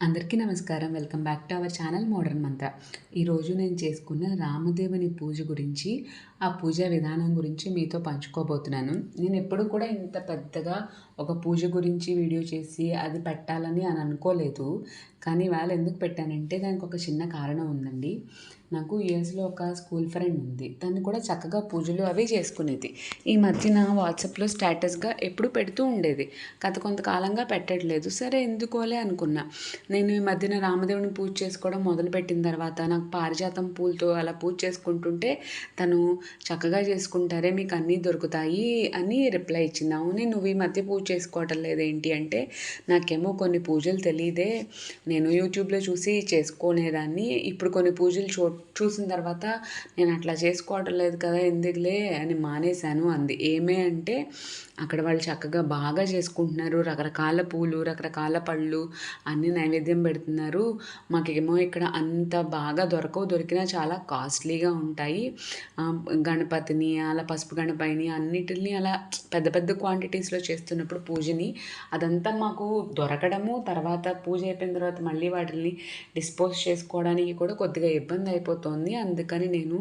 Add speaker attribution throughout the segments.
Speaker 1: అందరికీ నమస్కారం. Welcome back to our channel modern Mantra. ఈరోజు నేను చేసుకున్న రామదేవుని పూజ గురించి ఆ పూజా విధానం గురించి మీతో పంచుకోబోతున్నాను. నేను ఎప్పుడు కూడా ఇంత పెద్దగా ఒక పూజ గురించి వీడియో చేసి అది పెట్టాలని అని అనుకోలేదు. కానీ వాళ్ళు ఎందుకు పెట్టానంటే దానికి ఒక చిన్న కారణం ఉందండి. నాకు యూఎస్లో ఒక స్కూల్ ఫ్రెండ్ ఉంది. తను కూడా చక్కగా పూజలు అవి చేసుకునేది. ఈ మధ్యన వాట్సాప్లో స్టేటస్గా ఎప్పుడు పెడుతూ ఉండేది. గత కొంతకాలంగా పెట్టట్లేదు. సరే ఎందుకోలే అనుకున్నా. నేను ఈ మధ్యన రామదేవుని పూజ చేసుకోవడం మొదలుపెట్టిన తర్వాత నాకు పారిజాతం పూలతో అలా పూజ చేసుకుంటుంటే తను చక్కగా చేసుకుంటారే మీకు అన్నీ దొరుకుతాయి అని రిప్లై ఇచ్చింది. అవునే నువ్వు ఈ మధ్య పూజ చేసుకోవటం లేదేంటి అంటే నాకేమో కొన్ని పూజలు తెలియదే నేను యూట్యూబ్లో చూసి చేసుకునేదాన్ని. ఇప్పుడు కొన్ని పూజలు చూ చూసిన తర్వాత నేను అట్లా చేసుకోవటం లేదు కదా ఎందుకులే అని మానేశాను అంది. ఏమే అంటే అక్కడ వాళ్ళు చక్కగా బాగా చేసుకుంటున్నారు. రకరకాల పూలు రకరకాల పళ్ళు అన్నీ నైవేద్యం పెడుతున్నారు. మాకేమో ఇక్కడ అంత బాగా దొరకవు దొరికినా చాలా కాస్ట్లీగా ఉంటాయి. గణపతిని అలా పసుపు గణపతిని అన్నిటిని అలా పెద్ద పెద్ద క్వాంటిటీస్లో చేస్తున్నప్పుడు పూజని అదంతా మాకు దొరకడము. తర్వాత పూజ అయిపోయిన తర్వాత మళ్ళీ వాటిని డిస్పోజ్ చేసుకోవడానికి కూడా కొద్దిగా ఇబ్బంది అయిపోతుంది. అందుకని నేను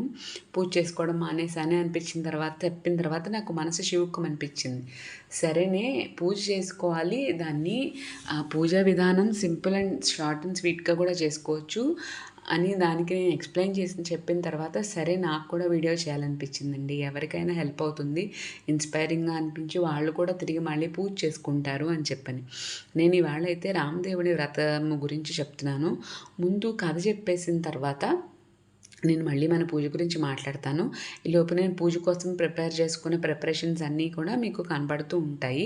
Speaker 1: పూజ చేసుకోవడం మానేసానే అనిపించిన తర్వాత చెప్పిన తర్వాత నాకు మనసు శివుకం అనిపించింది. సరేనే పూజ చేసుకోవాలి. దాన్ని పూజా విధానం సింపుల్ అండ్ షార్ట్ అండ్ స్వీట్గా కూడా చేసుకోవచ్చు. అని దానికి నేను ఎక్స్ప్లెయిన్ చేసి చెప్పిన తర్వాత సరే నాకు కూడా వీడియో చేయాలనిపించిందండి. ఎవరికైనా హెల్ప్ అవుతుంది. ఇన్స్పైరింగ్గా అనిపించి వాళ్ళు కూడా తిరిగి మళ్ళీ పూజ చేసుకుంటారు అని చెప్పని. నేను ఇవాళ అయితే రామదేవుడి వ్రతము గురించి చెప్తున్నాను. ముందు కథ చెప్పేసిన తర్వాత నేను మళ్ళీ మన పూజ గురించి మాట్లాడతాను. ఈ లోపు నేను పూజ కోసం ప్రిపేర్ చేసుకునే ప్రిపరేషన్స్ అన్నీ కూడా మీకు కనబడుతూ ఉంటాయి.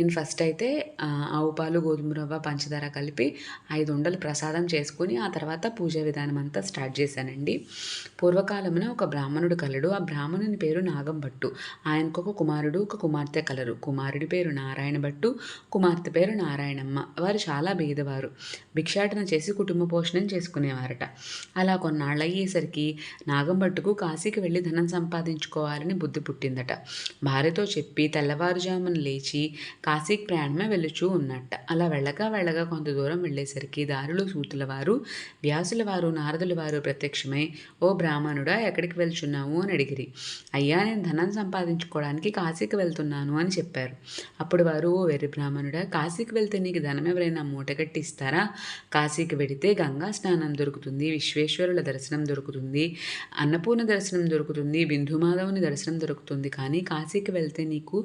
Speaker 1: నేను ఫస్ట్ అయితే ఆవు పాలు గోధుమ రవ్వ పంచదార కలిపి ఐదు ఉండలు ప్రసాదం చేసుకుని ఆ తర్వాత పూజా విధానం అంతా స్టార్ట్ చేశానండి. పూర్వకాలమున ఒక బ్రాహ్మణుడు కలడు. ఆ బ్రాహ్మణుని పేరు నాగం భట్టు. ఆయనకు ఒక కుమారుడు ఒక కుమార్తె కలరు. కుమారుడి పేరు నారాయణ భట్టు కుమార్తె పేరు నారాయణమ్మ. వారు చాలా బీదవారు భిక్షాటన చేసి కుటుంబ పోషణం చేసుకునేవారట. అలా కొన్నాళ్ళు అయ్యేసరికి నాగం నాగంభట్టుకు కాశీకి వెళ్ళి ధనం సంపాదించుకోవాలని బుద్ధి పుట్టిందట. భార్యతో చెప్పి తెల్లవారుజామున లేచి కాశీకి ప్రయాణమే వెళ్ళుచూ ఉన్నట్ట అలా వెళ్ళగా వెళ్ళగా కొంత దూరం వెళ్ళేసరికి దారిలో సూతుల వారు వ్యాసుల వారు నారదుల వారు ప్రత్యక్షమై ఓ బ్రాహ్మణుడా ఎక్కడికి వెళ్తున్నావు అని అడిగిరి. అయ్యా నేను ధనం సంపాదించుకోవడానికి కాశీకి వెళ్తున్నాను అని చెప్పారు. అప్పుడు వారు ఓ వెర్రి బ్రాహ్మణుడా కాశీకి వెళ్తే నీకు ధనం ఎవరైనా మూటగట్టి ఇస్తారా? కాశీకి వెడితే గంగా స్నానం దొరుకుతుంది విశ్వేశ్వరుల దర్శనం దొరుకుతుంది దొరుకుతుంది అన్నపూర్ణ దర్శనం దొరుకుతుంది బిందుమాధవుని దర్శనం దొరుకుతుంది. కానీ కాశీకి వెళ్తే నీకు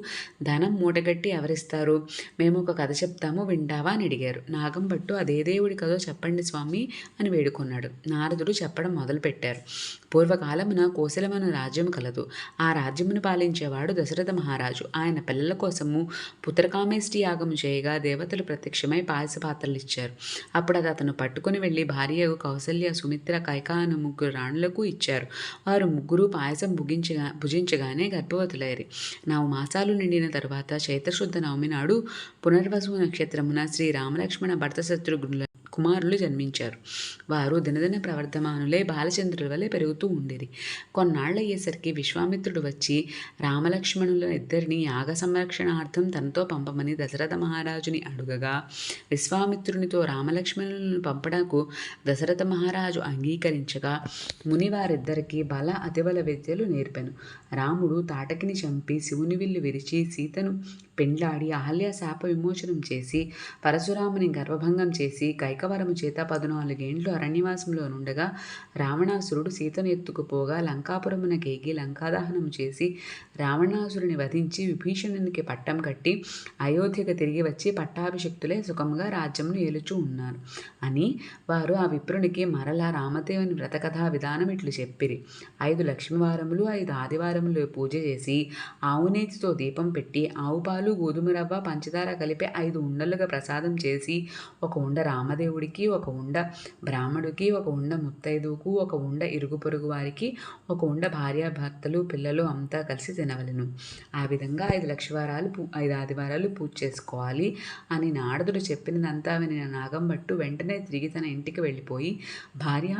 Speaker 1: ధనం మూటగట్టి ఎవరిస్తారు? మేము ఒక కథ చెప్తాము వింటావా అని అడిగారు. నాగం భట్టు అదే దేవుడి కథో చెప్పండి స్వామి అని వేడుకున్నాడు. నారదుడు చెప్పడం మొదలుపెట్టారు. పూర్వకాలమున కోశలమన రాజ్యం కలదు. ఆ రాజ్యమును పాలించేవాడు దశరథ మహారాజు. ఆయన పిల్లల కోసము పుత్రకామేష్టి యాగం చేయగా దేవతలు ప్రత్యక్షమై పాయస పాత్రలు ఇచ్చారు అప్పుడు అది అతను పట్టుకుని వెళ్ళి భార్యకు కౌసల్య సుమిత్ర కైకాను ముగ్గురు రాణులకు ఇచ్చారు. వారు ముగ్గురు పాయసం భుగించగా భుజించగానే గర్భవతులైరి. నావు మాసాలు నిండిన తర్వాత చైత్రశుద్ధ నవమి నాడు పునర్వసు నక్షత్రమున శ్రీ రామలక్ష్మణ భర్త శత్రుఘ్నుల కుమారులు జన్మించారు. వారు దినదిన ప్రవర్ధమానులే బాలచంద్రుల వలె పెరుగుతూ ఉండేది. కొన్నాళ్ళయ్యేసరికి విశ్వామిత్రుడు వచ్చి రామలక్ష్మణుల ఇద్దరిని యాగ సంరక్షణార్థం తనతో పంపమని దశరథ మహారాజుని అడుగగా విశ్వామిత్రునితో రామలక్ష్మణులను పంపడకు దశరథ మహారాజు అంగీకరించగా ముని వారిద్దరికీ బల అతిబల విద్యలు నేర్పాను. రాముడు తాటకిని చంపి శివుని విల్లు విరిచి సీతను పెండ్లాడి అహల్య శాప విమోచనం చేసి పరశురాముని గర్వభంగం చేసి కైకవరము చేత పదునాలుగేండ్లు అరణ్యవాసంలో నుండగా రావణాసురుడు సీతను ఎత్తుకుపోగా లంకాపురమున కేగి లంకాదహనం చేసి రావణాసురుని వధించి విభీషణునికి పట్టం కట్టి అయోధ్యకు తిరిగి వచ్చి పట్టాభిషక్తులే సుఖంగా రాజ్యంను ఏలుచూ ఉన్నారు. అని వారు ఆ విప్రునికి మరలా రామదేవుని వ్రతకథా విధానం ఇట్లు చెప్పిరి. ఐదు లక్ష్మీవారములు ఐదు ఆదివారములు పూజ చేసి ఆవునేతితో దీపం పెట్టి ఆవు పాలు గోధుమ రవ్వ పంచదార కలిపి ఐదు ఉండలుగా ప్రసాదం చేసి ఒక ఉండ దేవుడికి ఒక ఉండ బ్రాహ్మడికి ఒక ఉండ ముత్తైదుకు ఒక ఉండ ఇరుగు పొరుగు వారికి ఒక ఉండ భార్యాభర్తలు పిల్లలు అంతా కలిసి తినవలను. ఆ విధంగా ఐదు లక్షవారాలు ఐదు ఆదివారాలు పూజ చేసుకోవాలి అని నారదుడు చెప్పినదంతా విని నాగంబట్టు వెంటనే తిరిగి తన ఇంటికి వెళ్ళిపోయి భార్య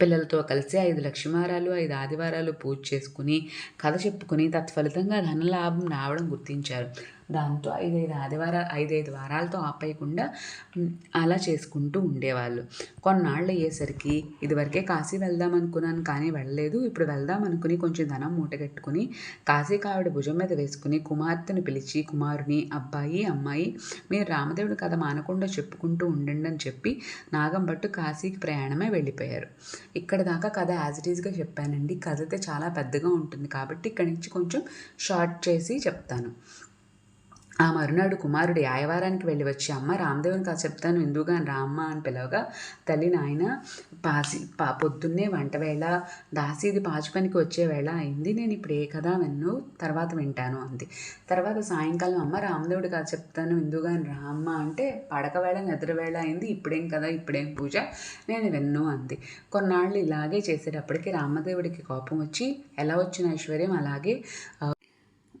Speaker 1: పిల్లలతో కలిసి ఐదు లక్షమారాలు ఐదు ఆదివారాలు పూజ చేసుకుని కథ చెప్పుకుని తత్ఫలితంగా ధనలాభం రావడం గుర్తించారు. దాంతో ఐదైదు ఆదివారాలు ఐదైదు వారాలతో ఆపేయకుండా అలా చేసుకుంటూ ఉండేవాళ్ళు. కొన్నాళ్ళు అయ్యేసరికి ఇదివరకే కాశీ వెళ్దాం అనుకున్నాను కానీ వెళ్ళలేదు. ఇప్పుడు వెళ్దాం అనుకుని కొంచెం ధనం మూటగట్టుకుని కాశీ కావిడ భుజం మీద వేసుకుని కుమార్తెను పిలిచి కుమారుని అబ్బాయి అమ్మాయి మీరు రామదేవుడి కథ మానకుండా చెప్పుకుంటూ ఉండండి అని చెప్పి నాగం పట్టు కాశీకి ప్రయాణమే వెళ్ళిపోయారు. ఇక్కడ దాకా కథ యాజ్ ఇట్ ఈస్గా చెప్పానండి. కథ అయితే చాలా పెద్దగా ఉంటుంది కాబట్టి ఇక్కడి నుంచి కొంచెం షార్ట్ చేసి చెప్తాను. ఆ మరునాడు కుమారుడు యాయవారానికి వెళ్ళి వచ్చి అమ్మ రామదేవుని కా చెప్తాను. ఎందుగా రామ్మ అని పిలవగా తల్లి నాయన పాసి పా పొద్దున్నే వంట వేళ దాసీది పాచి పనికి వచ్చే వేళ అయింది. నేను ఇప్పుడు ఏ కథ విన్ను తర్వాత వింటాను అంది. తర్వాత సాయంకాలం అమ్మ రామదేవుడి కాదు చెప్తాను. ఎందుగా రామ్మ అంటే పడక వేళ నిద్ర వేళ అయింది. ఇప్పుడేం కదా ఇప్పుడేం పూజ నేను విన్ను అంది. కొన్నాళ్ళు ఇలాగే చేసేటప్పటికి రామదేవుడికి కోపం వచ్చి ఎలా వచ్చిన ఐశ్వర్యం? అలాగే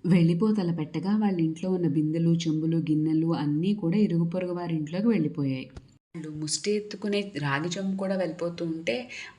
Speaker 1: వెళ్ళిపోతల పెట్టగా వాళ్ళ ఇంట్లో ఉన్న బిందెలు చెంబులు గిన్నెలు అన్నీ కూడా ఇరుగు పొరుగు వారి ఇంట్లోకి వెళ్ళిపోయాయి. వాళ్ళు ముష్టి ఎత్తుకునే రాగి చెంబు కూడా వెళ్ళిపోతూ ఉంటే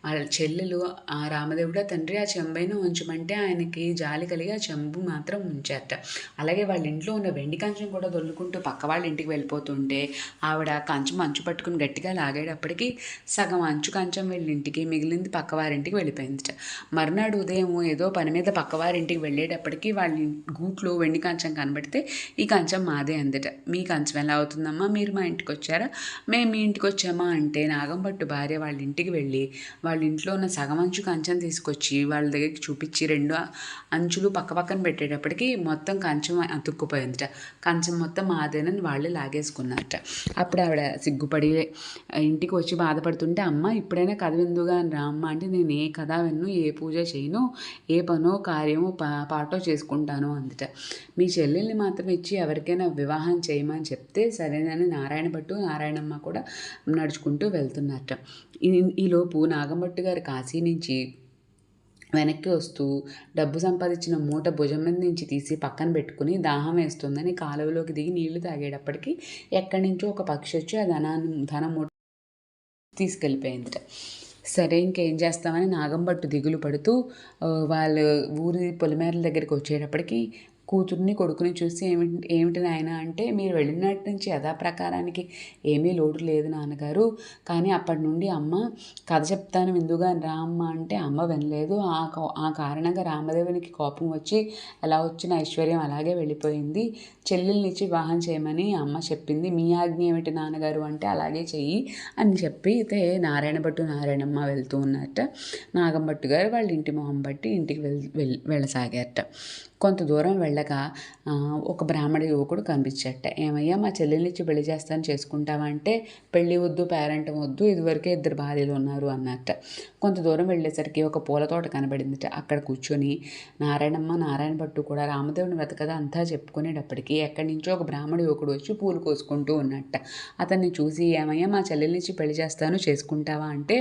Speaker 1: వాళ్ళ చెల్లెలు ఆ రామదేవుడ తండ్రి ఆ చెంబైన ఉంచమంటే ఆయనకి జాలి కలిగి ఆ చెంబు మాత్రం ఉంచారట అలాగే వాళ్ళ ఇంట్లో ఉన్న వెండి కంచం కూడా దొల్లుకుంటూ పక్క వాళ్ళ ఇంటికి వెళ్ళిపోతుంటే ఆవిడ కంచం అంచు పట్టుకుని గట్టిగా లాగేటప్పటికి సగం అంచు కంచం వెళ్ళి ఇంటికి మిగిలింది పక్కవారింటికి వెళ్ళిపోయిందిట. మర్నాడు ఉదయం ఏదో పని మీద పక్కవారింటికి వెళ్ళేటప్పటికి వాళ్ళ గూట్లో వెండి కంచం కనబడితే ఈ కంచం మాదే అందట. మీ కంచం ఎలా అవుతుందమ్మా? మీరు మా ఇంటికి వచ్చారా? మేము మీ ఇంటికి వచ్చామా అంటే నాగంపట్టు భార్య వాళ్ళ ఇంటికి వెళ్ళి వాళ్ళ ఇంట్లో ఉన్న సగం అంచు కంచం తీసుకొచ్చి వాళ్ళ దగ్గరికి చూపించి రెండు అంచులు పక్క పక్కన పెట్టేటప్పటికి మొత్తం కంచం అతుక్కుపోయిందిట. కంచం మొత్తం మాదేనని వాళ్ళే లాగేసుకున్నారట. అప్పుడు ఆవిడ సిగ్గుపడి ఇంటికి వచ్చి బాధపడుతుంటే అమ్మ ఇప్పుడైనా కథ విందుగా అని రా అమ్మ అంటే నేను ఏ కథ విన్ను ఏ పూజ చేయను ఏ పనో కార్యమో పా పాటో చేసుకుంటాను అందుట. మీ చెల్లెల్ని మాత్రం ఇచ్చి ఎవరికైనా వివాహం చేయమని చెప్తే సరేనని నారాయణ భట్టు నారాయణమ్మ కూడా నడుచుకుంటూ వెళ్తున్నట్ట. ఈ- ఈలోపు నాగమట్టు గారు కాశీ నుంచి వెనక్కి వస్తూ డబ్బు సంపాదించిన మూట భుజం మీద నుంచి తీసి పక్కన పెట్టుకుని దాహం వేస్తుందని కాలువలోకి దిగి నీళ్ళు తాగేటప్పటికి ఎక్కడి నుంచో ఒక పక్షి వచ్చి ఆ ధనాన్ని ధన మూట తీసుకెళ్ళిపోయిందిట. సరే ఇంకేం చేస్తామని నాగంబట్టు దిగులు పడుతూ వాళ్ళు ఊరి పొలిమేరల దగ్గరికి వచ్చేటప్పటికి కూతుర్ని కొడుకుని చూసి ఏమిటి ఏమిటి నాయన అంటే మీరు వెళ్ళినట్టు నుంచి యథాప్రకారానికి ఏమీ లోటు లేదు నాన్నగారు. కానీ అప్పటి నుండి అమ్మ కథ చెప్తాను విందుగా రా అమ్మ అంటే అమ్మ వినలేదు. ఆ కో- ఆ కారణంగా రామదేవునికి కోపం వచ్చి ఎలా వచ్చిన ఐశ్వర్యం అలాగే వెళ్ళిపోయింది. చెల్లెల్నిచ్చి వివాహం చేయమని అమ్మ చెప్పింది. మీ ఆజ్ఞ ఏమిటి నాన్నగారు అంటే అలాగే చెయ్యి అని చెప్పి అయితే నారాయణ భట్టు నారాయణమ్మ వెళ్తూ ఉన్నట్ట. నాగంభట్టు గారు వాళ్ళ ఇంటి మొహం బట్టి ఇంటికి వెళ్ వెళ్ వెళ్ళసాగారట. కొంత దూరం వెళ్ళగా ఒక బ్రాహ్మణ యువకుడు కనిపించట. ఏమయ్యా మా చెల్లెలిచ్చి పెళ్ళి చేస్తాను చేసుకుంటావా? అంటే పెళ్ళి వద్దు పేరెంట్ వద్దు ఇదివరకే ఇద్దరు భార్యలు ఉన్నారు అన్నట్ట. కొంత దూరం వెళ్ళేసరికి ఒక పూల తోట కనబడిందిట. అక్కడ కూర్చొని నారాయణమ్మ నారాయణ భట్టు కూడా రామదేవుని వెతకదా అంతా చెప్పుకునేటప్పటికి ఎక్కడి నుంచో ఒక బ్రాహ్మడు యువకుడు వచ్చి పూలు కోసుకుంటూ ఉన్నట్ట. అతన్ని చూసి ఏమయ్యా మా చెల్లెల్నిచ్చి పెళ్ళి చేస్తాను చేసుకుంటావా అంటే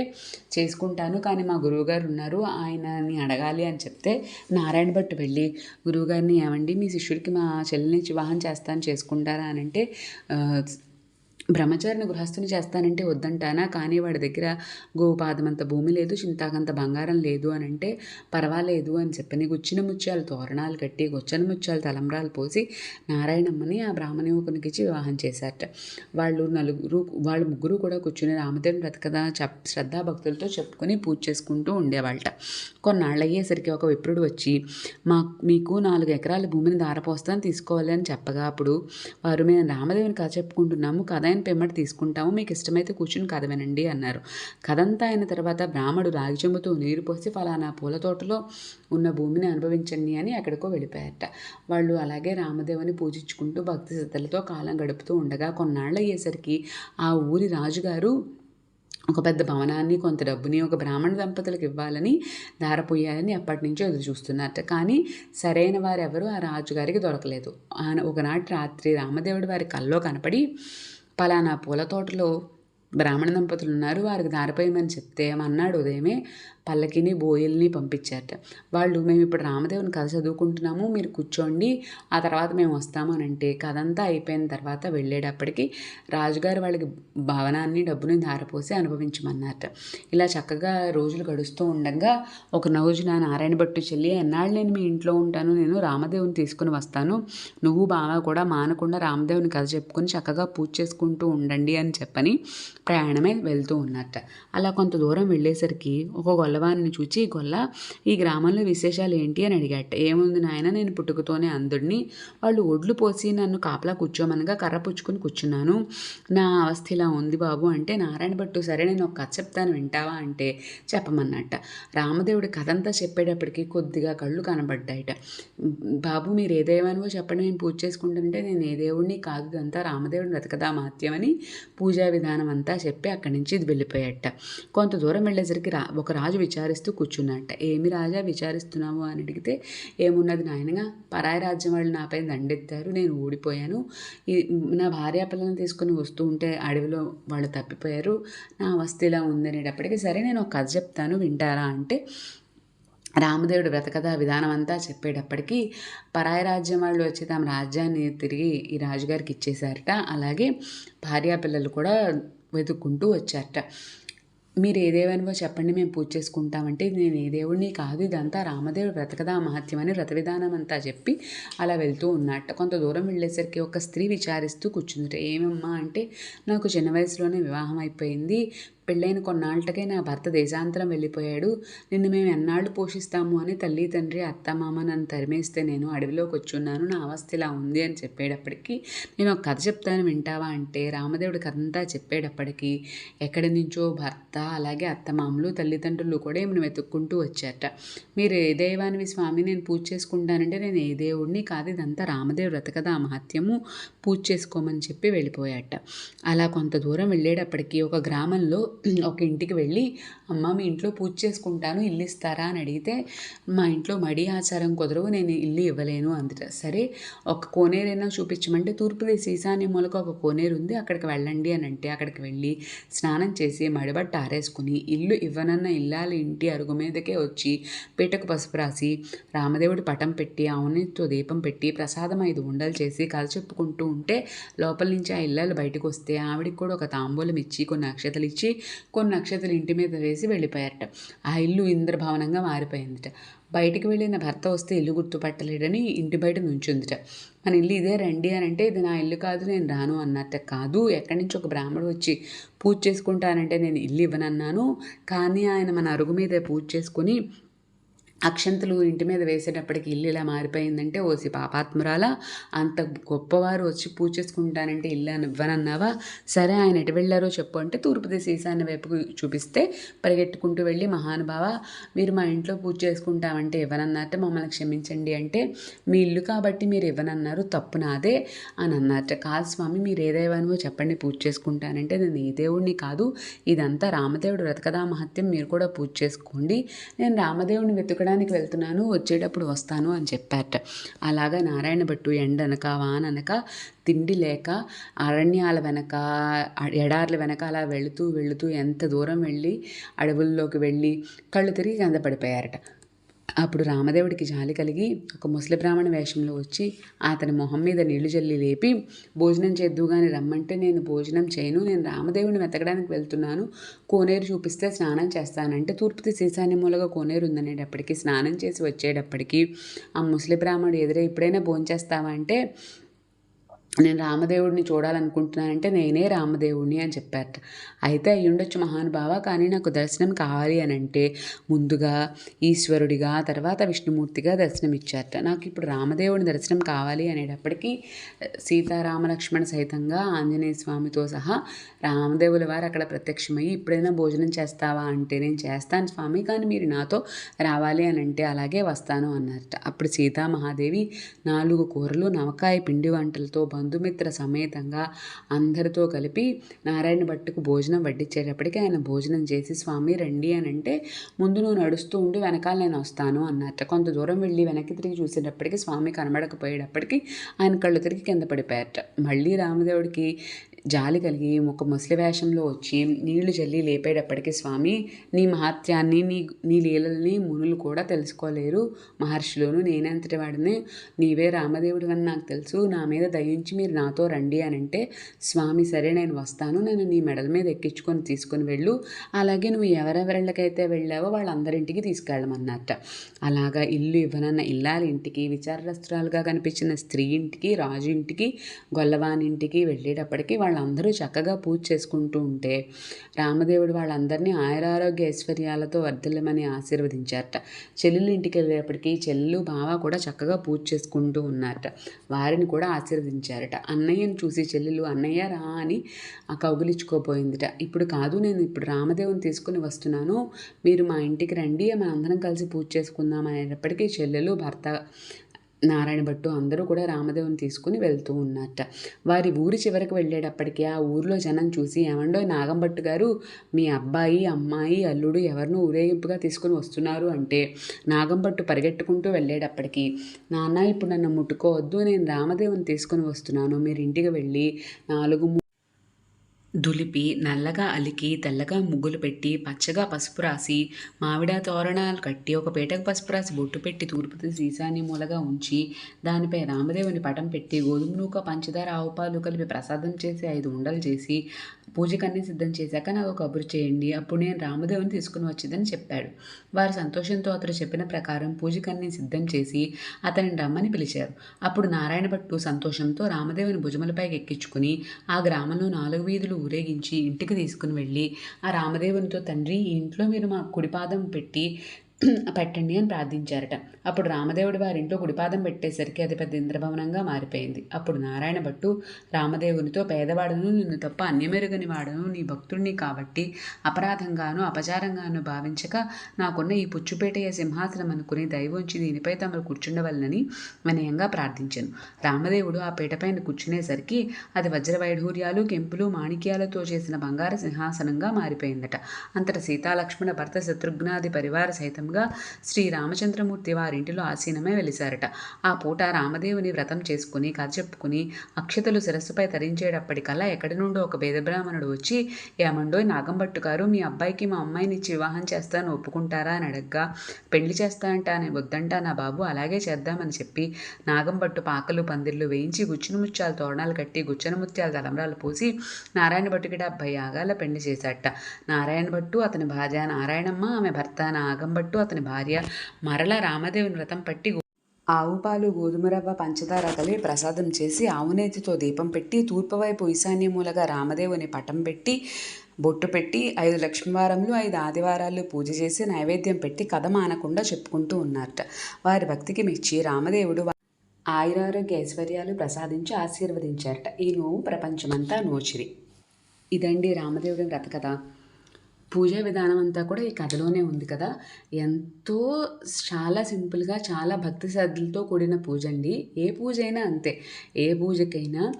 Speaker 1: చేసుకుంటాను కానీ మా గురువుగారు ఉన్నారు ఆయనని అడగాలి అని చెప్తే నారాయణ భట్టు వెళ్ళి గురువుగారిని ఏమండి మీ శిష్యుడికి మా చెల్లెల్నిచ్చి వివాహం చేస్తాను చేసుకుంటారా అని అంటే బ్రహ్మచారిని గృహస్థుని చేస్తానంటే వద్దంటానా? కానీ వాడి దగ్గర గోపాదమంత భూమి లేదు చింతాకంత బంగారం లేదు అని అంటే పర్వాలేదు అని చెప్పని గుచ్చిన ముత్యాలు తోరణాలు కట్టి గుచ్చని ముత్యాలు తలంబ్రాలు పోసి నారాయణమ్మని ఆ బ్రాహ్మణి ఒకనికిచ్చి వివాహం చేశారట. వాళ్ళు నలుగురు వాళ్ళు ముగ్గురు కూడా కూర్చుని రామదేవుని బ్రతకదా చెప్ శ్రద్ధాభక్తులతో చెప్పుకొని పూజ చేసుకుంటూ ఉండేవాళ్ళట. కొన్నాళ్ళు అయ్యేసరికి ఒక విప్రుడు వచ్చి మా మీకు నాలుగు ఎకరాల భూమిని దారపోస్తాను తీసుకోవాలి అని చెప్పగా అప్పుడు వారు మేము రామదేవుని కథ చెప్పుకుంటున్నాము కథ అయిన పిమ్మట తీసుకుంటాము మీకు ఇష్టమైతే కూర్చుని కథ వినండి అన్నారు. కథంతా అయిన తర్వాత బ్రాహ్మడు రాగి చెంబుతో నీరు పోసి ఫలానా పూల తోటలో ఉన్న భూమిని అనుభవించండి అని ఎక్కడికో వెళ్ళిపోయారట. వాళ్ళు అలాగే రామదేవుని పూజించుకుంటూ భక్తి శ్రద్ధలతో కాలం గడుపుతూ ఉండగా కొన్నాళ్ళు అయ్యేసరికి ఆ ఊరి రాజుగారు ఒక పెద్ద భవనాన్ని కొంత డబ్బుని ఒక బ్రాహ్మణ దంపతులకు ఇవ్వాలని దారపోయాలని ఎప్పటి నుంచో ఎదురు చూస్తున్నారట. కానీ సరైన వారెవరూ ఆ రాజుగారికి దొరకలేదు. ఆయన ఒకనాటి రాత్రి రామదేవుడి వారి కల్లో కనపడి పలానా పూల తోటలో బ్రాహ్మణ దంపతులు ఉన్నారు వారికి దారిపోయమని చెప్తే అన్నాడు ఉదయమే? పల్లకిని బోయల్ని పంపించారట. వాళ్ళు మేము ఇప్పుడు రామదేవుని కథ చదువుకుంటున్నాము మీరు కూర్చోండి ఆ తర్వాత మేము వస్తాము అని అంటే కథ అంతా అయిపోయిన తర్వాత వెళ్ళేటప్పటికి రాజుగారు వాళ్ళకి భవనాన్ని డబ్బుని ధారపోసి అనుభవించమన్నారట. ఇలా చక్కగా రోజులు గడుస్తూ ఉండగా ఒక రోజు నా నారాయణ భట్టు చెల్లి ఎన్నాళ్ళు నేను మీ ఇంట్లో ఉంటాను నేను రామదేవుని తీసుకుని వస్తాను నువ్వు బావ కూడా మానకుండా రామదేవుని కథ చెప్పుకొని చక్కగా పూజ చేసుకుంటూ ఉండండి అని చెప్పని ప్రయాణమే వెళ్తూ ఉన్నట్ట అలా కొంత దూరం వెళ్ళేసరికి ఒక గొల్లవారిని చూచి గొల్ల ఈ గ్రామంలో విశేషాలు ఏంటి అని అడిగాట. ఏముంది నాయన నేను పుట్టుకతోనే అందుడిని వాళ్ళు ఒడ్లు పోసి నన్ను కాపలా కూర్చోమనగా కర్ర పుచ్చుకొని కూర్చున్నాను. నా అవస్థ ఇలా ఉంది బాబు అంటే నారాయణ భట్టు సరే నేను ఒక కథ చెప్తాను వింటావా అంటే చెప్పమన్నట్ట. రామదేవుడి కథ అంతా చెప్పేటప్పటికి కొద్దిగా కళ్ళు కనబడ్డాయట. బాబు మీరు ఏ దైవానివో చెప్పండి నేను పూజ చేసుకుంటుంటే నేను ఏ దేవుడిని కాదు అంతా రామదేవుడిని బ్రతకదా మాత్యం అని పూజా విధానం అంతా చెప్పి అక్కడి నుంచి ఇది వెళ్ళిపోయాట కొంత దూరం వెళ్ళేసరికి రా ఒక రాజు విచారిస్తూ కూర్చున్నట్ట ఏమి రాజా విచారిస్తున్నావు? అని అడిగితే ఏమున్నది నాయనగా పరాయి రాజ్యం వాళ్ళు నాపై దండెత్తారు నేను ఓడిపోయాను ఈ నా భార్య పిల్లల్ని తీసుకుని వస్తూ ఉంటే అడవిలో వాళ్ళు తప్పిపోయారు. నా అవస్థ ఇలా ఉందనేటప్పటికీ సరే నేను ఒక కథ చెప్తాను వింటారా? అంటే రామదేవుడు వ్రతకథ విధానం అంతా చెప్పేటప్పటికీ పరాయి రాజ్యం వాళ్ళు వచ్చి తమ రాజ్యాన్ని తిరిగి ఈ రాజుగారికి ఇచ్చేశారట. అలాగే భార్యా పిల్లలు కూడా వెతుక్కుంటూ వచ్చారట. మీరు ఏ దేవునివో చెప్పండి మేము పూజ చేసుకుంటామంటే నేను ఏ దేవుడిని కాదు ఇదంతా రామదేవుడు బ్రతకదా మహత్యం అని వ్రత విధానం అంతా చెప్పి అలా వెళ్తూ ఉన్నట్ట కొంత దూరం వెళ్ళేసరికి ఒక స్త్రీ విచారిస్తూ కూర్చుందిట. ఏమమ్మా అంటే నాకు చిన్న వయసులోనే వివాహం అయిపోయింది పెళ్ళైన కొన్నాళ్ళకే నా భర్త దేశాంతరం వెళ్ళిపోయాడు. నిన్ను మేము ఎన్నాళ్ళు పోషిస్తాము అని తల్లి తండ్రి అత్తమామ నన్ను తరిమేస్తే నేను అడవిలోకి వచ్చున్నాను. నా అవస్థ ఇలా ఉంది అని చెప్పేటప్పటికీ నేను ఒక కథ చెప్తాను వింటావా అంటే రామదేవుడి కథ అంతా చెప్పేటప్పటికీ ఎక్కడి నుంచో భర్త అలాగే అత్తమామలు తల్లిదండ్రులు కూడా ఏమైనా వెతుక్కుంటూ వచ్చారట. మీరు ఏ దైవానివి స్వామి నేను పూజ చేసుకుంటానంటే నేను ఏ దేవుడిని కాదు ఇదంతా రామదేవుడు వ్రత కదా మహత్యము పూజ చేసుకోమని చెప్పి వెళ్ళిపోయాట అలా కొంత దూరం వెళ్ళేటప్పటికీ ఒక గ్రామంలో ఒక ఇంటికి వెళ్ళి అమ్మ మీ ఇంట్లో పూజ చేసుకుంటాను ఇల్లు ఇస్తారా? అని అడిగితే మా ఇంట్లో మడి ఆచారం కుదరవు నేను ఇల్లు ఇవ్వలేను అందుట. సరే ఒక కోనేరైనా చూపించమంటే తూర్పు ఈశాన్య మూలకు ఒక కోనేరు ఉంది అక్కడికి వెళ్ళండి అని అంటే అక్కడికి వెళ్ళి స్నానం చేసి మడిబట్ట ఆరేసుకుని ఇల్లు ఇవ్వనన్న ఇల్లాలి ఇంటి అరుగు మీదకే వచ్చి పీటకు పసుపు రాసి రామదేవుడి పటం పెట్టి ఆవునితో దీపం పెట్టి ప్రసాదం ఐదు ఉండలు చేసి కథ చెప్పుకుంటూ ఉంటే లోపల నుంచి ఆ ఇల్లాలు బయటకు వస్తే ఆవిడికి కూడా ఒక తాంబూలం ఇచ్చి కొన్ని అక్షతలు ఇచ్చి కొన్ని నక్షత్రాలు ఇంటి మీద వేసి వెళ్ళిపోయారట. ఆ ఇల్లు ఇంద్రభవనంగా మారిపోయిందిట. బయటికి వెళ్ళిన భర్త వస్తే ఇల్లు గుర్తుపట్టలేడని ఇంటి బయట నుంచుందిట. మన ఇల్లు ఇదే రండి అని అంటే ఇది నా ఇల్లు కాదు నేను రాను అన్నట్ట. కాదు ఎక్కడి నుంచి ఒక బ్రాహ్మడు వచ్చి పూజ చేసుకుంటానంటే నేను ఇల్లు ఇవ్వనన్నాను. కానీ ఆయన మన అరుగు మీద పూజ చేసుకుని అక్షంతలు ఇంటి మీద వేసేటప్పటికి ఇల్లు ఇలా మారిపోయిందంటే ఓసి పాపాత్మురాల అంత గొప్పవారు వచ్చి పూజ చేసుకుంటానంటే ఇల్లు అని ఇవ్వనన్నావా సరే ఆయన ఎటు వెళ్ళారో చెప్పు అంటే తూర్పు దిశ ఈశాన్య వైపుకు చూపిస్తే పరిగెట్టుకుంటూ వెళ్ళి మహానుభావ మీరు మా ఇంట్లో పూజ చేసుకుంటామంటే ఇవ్వనన్నట్ట మమ్మల్ని క్షమించండి అంటే మీ ఇల్లు కాబట్టి మీరు ఇవ్వనన్నారు తప్పు నాదే అని అన్నట్ట కాదు స్వామి మీరు ఏదేవనువో చెప్పండి పూజ చేసుకుంటానంటే నేను ఏ దేవుడిని కాదు ఇదంతా రామదేవుడు వ్రతకథా మహత్యం మీరు కూడా పూజ చేసుకోండి. నేను రామదేవుని వెతుకడం తిరగడానికి వెళ్తున్నాను వచ్చేటప్పుడు వస్తాను అని చెప్పారట. అలాగా నారాయణ భట్టు ఎండనక వాననక తిండి లేక అరణ్యాల వెనక ఎడార్ల వెనక అలా వెళుతూ వెళుతూ ఎంత దూరం వెళ్ళి అడవుల్లోకి వెళ్ళి కళ్ళు తిరిగి కింద పడిపోయారట అప్పుడు రామదేవుడికి జాలి కలిగి ఒక ముసలి బ్రాహ్మణ వేషంలో వచ్చి అతని మొహం మీద నీళ్ళు జల్లి లేపి భోజనం చేద్దుగాని రమ్మంటే నేను భోజనం చేయను నేను రామదేవుడిని వెతకడానికి వెళ్తున్నాను కోనేరు చూపిస్తే స్నానం చేస్తానంటే తూర్పుతి మూలగా కోనేరు ఉందనేటప్పటికీ స్నానం చేసి వచ్చేటప్పటికీ ఆ ముసలి బ్రాహ్మణుడు ఎదురే ఇప్పుడైనా భోంచేస్తావా? అంటే నేను రామదేవుడిని చూడాలనుకుంటున్నానంటే నేనే రామదేవుడిని అని చెప్పారట. అయితే అయ్యుండొచ్చు మహానుభావ కానీ నాకు దర్శనం కావాలి అని అంటే ముందుగా ఈశ్వరుడిగా తర్వాత విష్ణుమూర్తిగా దర్శనం ఇచ్చారట. నాకు ఇప్పుడు రామదేవుడిని దర్శనం కావాలి అనేటప్పటికీ సీతారామ లక్ష్మణ సహితంగా ఆంజనేయ స్వామితో సహా రామదేవుల వారు అక్కడ ప్రత్యక్షమయ్యి ఇప్పుడైనా భోజనం చేస్తావా? అంటే నేను చేస్తాను స్వామి కానీ మీరు నాతో రావాలి అని అంటే అలాగే వస్తాను అన్నారట. అప్పుడు సీతామహాదేవి నాలుగు కూరలు నవకాయ పిండి వంటలతో బంధు బంధుమిత్ర సమేతంగా అందరితో కలిపి నారాయణ భట్టుకు భోజనం వడ్డించేటప్పటికి ఆయన భోజనం చేసి స్వామి రండి అని అంటే ముందు నువ్వు నడుస్తూ ఉండి వెనకాల నేను వస్తాను అన్నట్ట. కొంత దూరం వెళ్ళి వెనక్కి తిరిగి చూసేటప్పటికి స్వామి కనబడకపోయేటప్పటికి ఆయన కళ్ళు తిరిగి కింద పడిపోయారట. మళ్ళీ రామదేవుడికి జాలి కలిగి ఒక ముసలి వేషంలో వచ్చి నీళ్ళు చల్లి లేపేటప్పటికీ స్వామి నీ మహాత్యాన్ని నీ నీ లీలల్ని మునులు కూడా తెలుసుకోలేరు. మహర్షులను నేనంతటి వాడిని? నీవే రామదేవుడు అని నాకు తెలుసు. నా మీద దయించి మీరు నాతో రండి అని అంటే స్వామి సరే నేను వస్తాను. నేను నీ మెడల మీద ఎక్కించుకొని తీసుకొని వెళ్ళు. అలాగే నువ్వు ఎవరెవరిళ్ళకైతే వెళ్ళావో వాళ్ళందరింటికి తీసుకెళ్ళమన్నట్ట. అలాగా ఇల్లు ఇవ్వనన్న ఇల్లాలి ఇంటికి విచారస్తురాలుగా కనిపించిన స్త్రీ ఇంటికి రాజు ఇంటికి గొల్లవాని ఇంటికి వెళ్ళేటప్పటికి వాళ్ళందరూ చక్కగా పూజ చేసుకుంటూ ఉంటే రామదేవుడు వాళ్ళందరినీ ఆయురారోగ్య ఐశ్వర్యాలతో వర్ధిల్లమని ఆశీర్వదించారట. చెల్లెలు ఇంటికి వెళ్ళేటప్పటికి చెల్లెలు బావ కూడా చక్కగా పూజ చేసుకుంటూ ఉన్నారట. వారిని కూడా ఆశీర్వదించారు. ఆశీర్వదించారట అన్నయ్యను చూసి చెల్లెలు అన్నయ్య రా అని ఆ కౌగులించుకోపోయిందిట. ఇప్పుడు కాదు నేను ఇప్పుడు రామదేవుని తీసుకుని వస్తున్నాను. మీరు మా ఇంటికి రండి మనందరం కలిసి పూజ చేసుకుందాం అనేటప్పటికీ చెల్లెలు భర్త నారాయణ భట్టు అందరూ కూడా రామదేవుని తీసుకుని వెళ్తూ ఉన్నట్ట. వారి ఊరి చివరికి వెళ్ళేటప్పటికి ఆ ఊరిలో జనం చూసి ఏమండో నాగంభట్టు గారు మీ అబ్బాయి అమ్మాయి అల్లుడు ఎవరినో ఊరేగింపుగా తీసుకుని వస్తున్నారు అంటే నాగంభట్టు పరిగెట్టుకుంటూ వెళ్ళేటప్పటికి నాన్న ఇప్పుడు నన్ను ముట్టుకోవద్దు నేను రామదేవుని తీసుకుని వస్తున్నాను. మీరు ఇంటికి వెళ్ళి నాలుగు దులిపి నల్లగా అలికి తెల్లగా ముగ్గులు పెట్టి పచ్చగా పసుపు రాసి మామిడ తోరణాలు కట్టి ఒక పీటకు పసుపు రాసి బొట్టు పెట్టి తూర్పు సీసాని మూలగా ఉంచి దానిపై రామదేవుని పటం పెట్టి గోధుమ నూక పంచదార ఆవుపాలు కలిపి ప్రసాదం చేసి ఐదు ఉండలు చేసి పూజకన్నీ సిద్ధం చేశాక నాకు కబురు చేయండి అప్పుడు నేను రామదేవుని తీసుకుని వచ్చేదని చెప్పాడు. వారి సంతోషంతో అతడు చెప్పిన ప్రకారం పూజకన్నీ సిద్ధం చేసి అతనిని రమ్మని పిలిచారు. అప్పుడు నారాయణ భట్టు సంతోషంతో రామదేవుని భుజములపైకి ఎక్కించుకుని ఆ గ్రామంలో నాలుగు వీధులు ఊరేగించి ఇంటికి తీసుకుని వెళ్ళి ఆ రామదేవునితో తండ్రి ఈ ఇంట్లో మీరు మా కుడిపాదం పెట్టి పెట్టండి అని ప్రార్థించారట. అప్పుడు రామదేవుడి వారింట్లో గుడిపాదం పెట్టేసరికి అది పెద్ద ఇంద్రభవనంగా మారిపోయింది. అప్పుడు నారాయణ భట్టు రామదేవునితో పేదవాడును నిన్ను తప్ప అన్యమెరుగని వాడును నీ భక్తుడిని కాబట్టి అపరాధంగాను అపచారంగాను భావించక నాకున్న ఈ పుచ్చుపేటయ్య సింహాసనం అనుకుని దైవంచి దీనిపై తమరు కూర్చుండవలనని వినయంగా ప్రార్థించాను. రామదేవుడు ఆ పీటపైన కూర్చునేసరికి అది వజ్ర వైఢూర్యాలు కెంపులు మాణిక్యాలతో చేసిన బంగారు సింహాసనంగా మారిపోయిందట. అంతట సీతాలక్ష్మణ భర్త శత్రుఘ్నాది పరివార సైతం సైతంగా శ్రీ రామచంద్రమూర్తి వారింటిలో ఆసీనమై వెలిశారట. ఆ పూట రామదేవుని వ్రతం చేసుకుని కథ చెప్పుకుని అక్షతలు శిరస్సుపై తరించేటప్పటికల్లా ఎక్కడి నుండో ఒక వేదబ్రాహ్మణుడు వచ్చి ఏమండోయ్ నాగంబట్టు గారు మీ అబ్బాయికి మా అమ్మాయిని ఇచ్చి వివాహం చేస్తాను ఒప్పుకుంటారా? అని అడగ్గా పెళ్ళి చేస్తా అంటా అని వద్దంటా నా బాబు అలాగే చేద్దామని చెప్పి నాగంబట్టు పాకలు పందిర్లు వేయించి గుచ్చిన ముత్యాలు తోరణాలు కట్టి గుచ్చన ముత్యాలు తలంబరాలు పోసి నారాయణ భట్టుకి డెబ్బై యాగాల పెళ్ళి చేశాట నారాయణ భట్టు అతని భార్య నారాయణమ్మ ఆమె భర్త నాగంబట్టు అతని భార్య మరల రామదేవుని వ్రతం పట్టి ఆవు పాలు గోధుమ రవ్వ పంచదార కలిపి ప్రసాదం చేసి ఆవునేతితో దీపం పెట్టి తూర్పువైపు ఈశాన్య మూలగా రామదేవుని పటం పెట్టి బొట్టు పెట్టి ఐదు లక్ష్మీవారములు ఐదు ఆదివారాలు పూజ చేసి నైవేద్యం పెట్టి కథ మానకుండా చెప్పుకుంటూ ఉన్నారట. వారి భక్తికి మెచ్చి రామదేవుడు ఆయురారోగ్య ఐశ్వర్యాలు ప్రసాదించి ఆశీర్వదించారట. ఈ నోవు ప్రపంచమంతా నోచిరి. ఇదండి రామదేవుడి వ్రత కథ పూజా విధానం అంతా కూడా ఈ కథలోనే ఉంది కదా. ఎంతో చాలా సింపుల్గా చాలా భక్తి శ్రద్ధలతో కూడిన పూజ అండి ఏ పూజ అయినా అంతే. ఏ పూజకైనా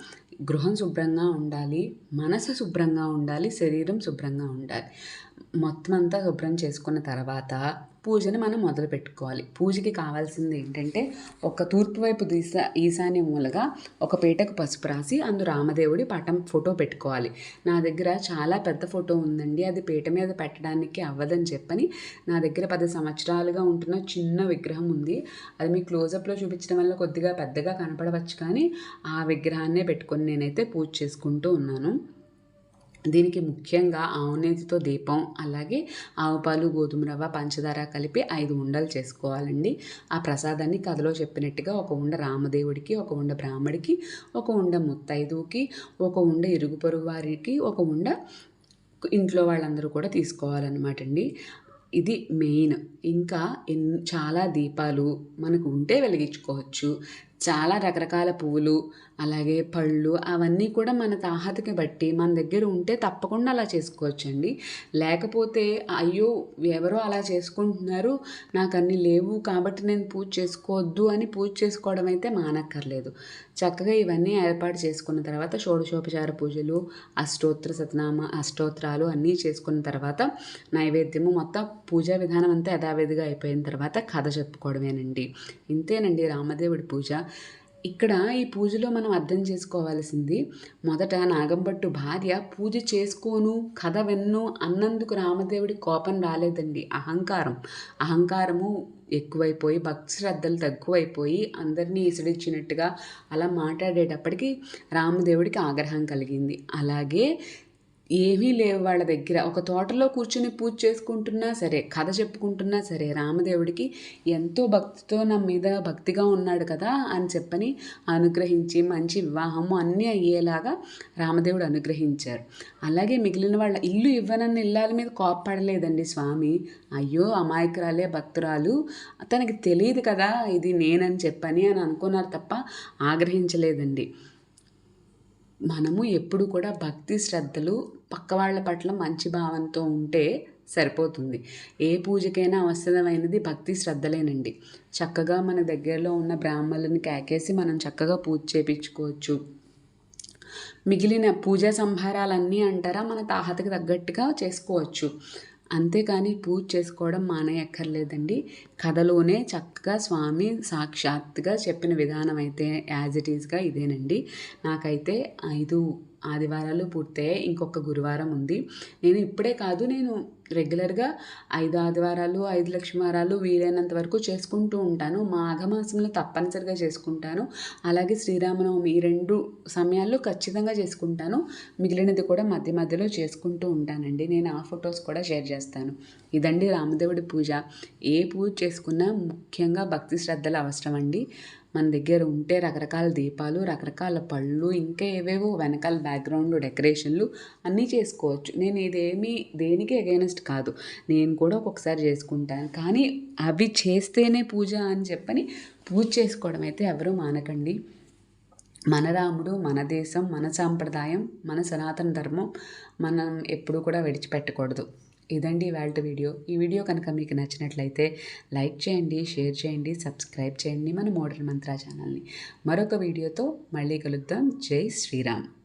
Speaker 1: గృహం శుభ్రంగా ఉండాలి మనసు శుభ్రంగా ఉండాలి శరీరం శుభ్రంగా ఉండాలి. మొత్తం అంతా శుభ్రం చేసుకున్న తర్వాత పూజని మనం మొదలు పెట్టుకోవాలి. పూజకి కావాల్సింది ఏంటంటే ఒక తూర్పు వైపు దీస ఈశాన్య మూలగా ఒక పీటకు పసుపు రాసి అందు రామదేవుడి పటం ఫోటో పెట్టుకోవాలి. నా దగ్గర చాలా పెద్ద ఫోటో ఉందండి. అది పీట మీద పెట్టడానికి అవ్వదని చెప్పని నా దగ్గర పది సంవత్సరాలుగా ఉంటున్న చిన్న విగ్రహం ఉంది. అది మీ క్లోజప్లో చూపించడం వల్ల కొద్దిగా పెద్దగా కనపడవచ్చు కానీ ఆ విగ్రహాన్నే పెట్టుకొని నేనైతే పూజ చేసుకుంటూ ఉన్నాను. దీనికి ముఖ్యంగా ఆవునేతితో దీపం అలాగే ఆవుపాలు గోధుమ రవ్వ పంచదార కలిపి ఐదు ఉండలు చేసుకోవాలండి. ఆ ప్రసాదాన్ని కథలో చెప్పినట్టుగా ఒక ఉండ రామదేవుడికి ఒక ఉండ బ్రాహ్మడికి ఒక ఉండ ముత్తైదుకి ఒక ఉండ ఇరుగు పొరుగు వారికి ఒక ఉండ ఇంట్లో వాళ్ళందరూ కూడా తీసుకోవాలన్నమాట అండి ఇది మెయిన్. ఇంకా ఎన్ చాలా దీపాలు మనకు ఉంటే వెలిగించుకోవచ్చు. చాలా రకరకాల పువ్వులు అలాగే పళ్ళు అవన్నీ కూడా మన తాహతకి బట్టి మన దగ్గర ఉంటే తప్పకుండా అలా చేసుకోవచ్చండి. లేకపోతే అయ్యో ఎవరో అలా చేసుకుంటున్నారు నాకు అన్ని లేవు కాబట్టి నేను పూజ చేసుకోవద్దు అని పూజ చేసుకోవడం అయితే మానక్కర్లేదు. చక్కగా ఇవన్నీ ఏర్పాటు చేసుకున్న తర్వాత షోడశోపచార పూజలు అష్టోత్తర సతనామ అష్టోత్తరాలు అన్నీ చేసుకున్న తర్వాత నైవేద్యము మొత్తం పూజా విధానం అంతా యథావిధిగా అయిపోయిన తర్వాత కథ చెప్పుకోవడమేనండి. ఇంతేనండి రామదేవుడి పూజ. ఇక్కడ ఈ పూజలో మనం అర్థం చేసుకోవాల్సింది మొదట నాగంపట్టు భార్య పూజ చేసుకోను కథ విన్ను అన్నందుకు రామదేవుడి కోపం రాలేదండి. అహంకారం. అహంకారము ఎక్కువైపోయి భక్తి శ్రద్ధలు తక్కువైపోయి అందరినీ ఇసుడిచ్చినట్టుగా అలా మాట్లాడేటప్పటికి రామదేవుడికి ఆగ్రహం కలిగింది. అలాగే ఏమీ లేవు వాళ్ళ దగ్గర. ఒక తోటలో కూర్చుని పూజ చేసుకుంటున్నా సరే కథ చెప్పుకుంటున్నా సరే రామదేవుడికి ఎంతో భక్తితో నా మీద భక్తిగా ఉన్నాడు కదా అని చెప్పని అనుగ్రహించి మంచి వివాహము అన్నీ అయ్యేలాగా రామదేవుడు అనుగ్రహించారు. అలాగే మిగిలిన వాళ్ళ ఇల్లు ఇవ్వనన్న ఇల్లాల మీద కోప్పడలేదండి స్వామి. అయ్యో అమాయకురాలే భక్తురాలు. తనకి తెలియదు కదా ఇది నేనని చెప్పని అని అనుకున్నారు తప్ప ఆగ్రహించలేదండి. మనము ఎప్పుడు కూడా భక్తి శ్రద్ధలు పక్క వాళ్ళ పట్ల మంచి భావంతో ఉంటే సరిపోతుంది. ఏ పూజకైనా అవసరమైనది భక్తి శ్రద్ధలేనండి. చక్కగా మన దగ్గరలో ఉన్న బ్రాహ్మణులను కేకేసి మనం చక్కగా పూజ చేయించుకోవచ్చు మిగిలిన పూజా సంహారాలన్నీ అంటారా మన తాహతకి తగ్గట్టుగా చేసుకోవచ్చు. అంతేకాని పూజ చేసుకోవడం మానేయక్కర్లేదండి. కథలోనే చక్కగా స్వామి సాక్షాత్తుగా చెప్పిన విధానం అయితే యాజ్ ఇట్ ఈస్గా ఇదేనండి. నాకైతే ఐదు ఆదివారాలు పూర్తయ్యాయి. ఇంకొక గురువారం ఉంది. నేను ఇప్పుడే కాదు నేను రెగ్యులర్గా ఐదు ఆదివారాలు ఐదు లక్ష్మీవారాలు వీలైనంత వరకు చేసుకుంటూ ఉంటాను. మాఘమాసంలో తప్పనిసరిగా చేసుకుంటాను. అలాగే శ్రీరామనవమి ఈ రెండు సమయాల్లో ఖచ్చితంగా చేసుకుంటాను. మిగిలినది కూడా మధ్య మధ్యలో చేసుకుంటూ ఉంటానండి. నేను ఆ ఫొటోస్ కూడా షేర్ చేస్తాను. ఇదండి రామదేవుడి పూజ. ఏ పూజ చేసుకున్నా ముఖ్యంగా భక్తి శ్రద్ధలు అవసరం అండి. మన దగ్గర ఉంటే రకరకాల దీపాలు రకరకాల పళ్ళు ఇంకా ఏవేవో వెనకాల బ్యాక్గ్రౌండ్ డెకరేషన్లు అన్నీ చేసుకోవచ్చు. నేను ఇదేమీ దేనికి అగైనెస్ట్ కాదు. నేను కూడా ఒక్కొక్కసారి చేసుకుంటాను. కానీ అవి చేస్తేనే పూజ అని చెప్పని పూజ చేసుకోవడం అయితే ఎవరూ మానకండి. మన రాముడు మన దేశం మన సాంప్రదాయం మన సనాతన ధర్మం మనం ఎప్పుడూ కూడా విడిచిపెట్టకూడదు. ఇదండి వాళ్ళ వీడియో. ఈ వీడియో కనుక మీకు నచ్చినట్లయితే లైక్ చేయండి షేర్ చేయండి సబ్స్క్రైబ్ చేయండి మన మోడల్ మంత్రా ఛానల్ని. మరొక వీడియోతో మళ్ళీ కలుద్దాం. జై శ్రీరామ్.